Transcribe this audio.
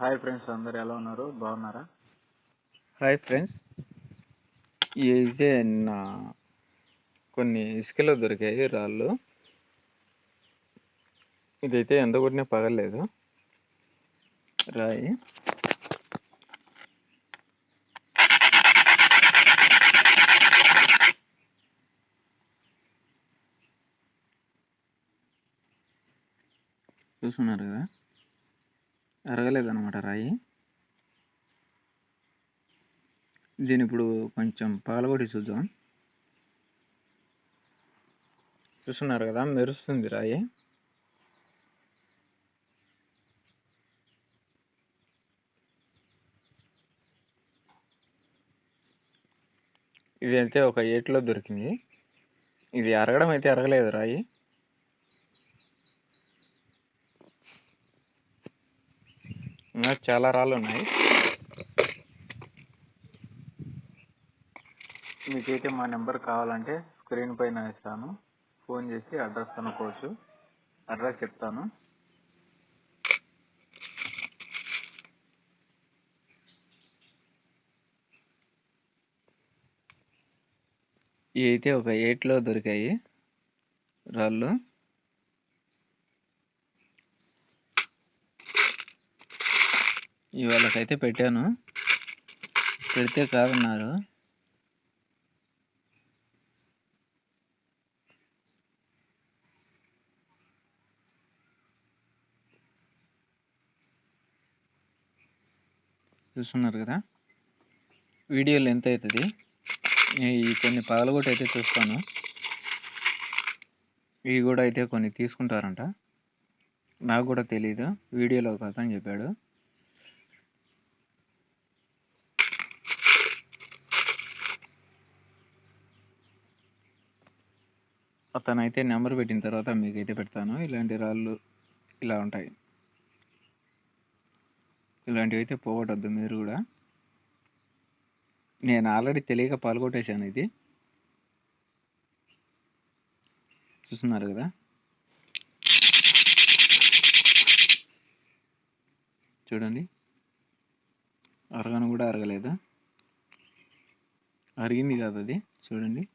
Hi friends అందరు ఎలా ఉన్నారు? బాగున్నారా? హాయ్ ఫ్రెండ్స్ ఇదే నా కొన్ని ఇసుకలో దొరికాయి రాళ్ళు. ఇదైతే ఎంత కొట్టినా పగలేదు రాయి. చూస్తున్నారు కదా? అరగలేదన్నమాట రాయి. దీని ఇప్పుడు కొంచెం పగలగొట్టి చూద్దాం. చూస్తున్నారు కదా మెరుస్తుంది రాయి. ఇది అయితే ఒక ఏట్లో దొరికింది. ఇది అరగడం అయితే అరగలేదు రాయి. ఇంకా చాలా రాళ్ళు ఉన్నాయి. మీకైతే మా నెంబర్ కావాలంటే స్క్రీన్ పైన ఇస్తాను. ఫోన్ చేసి అడ్రస్ కనుక్కోవచ్చు. అడ్రస్ చెప్తాను. ఇవి అయితే ఒక ఏట్లో దొరికాయి రాళ్ళు. ఇవాళకైతే పెట్టాను. పెడితే కాదన్నారు. చూస్తున్నారు కదా? వీడియోలు ఎంత అవుతుంది ఈ కొన్ని పగలగొట్టి అయితే చూస్తాను. ఇవి కూడా అయితే కొన్ని తీసుకుంటారంట. నాకు కూడా తెలియదు వీడియోలో ఒక అతను చెప్పాడు. అతనైతే నెంబర్ పెట్టిన తర్వాత మీకైతే పెడతాను. ఇలాంటి రాళ్ళు ఇలా ఉంటాయి. ఇలాంటివి అయితే పోగొట్టద్దు మీరు కూడా. నేను ఆల్రెడీ తెలియక పాల్గొట్టేశాను ఇది. చూస్తున్నారు కదా? చూడండి. అరగను కూడా అరగలేదు. అరిగింది కాదు అది. చూడండి.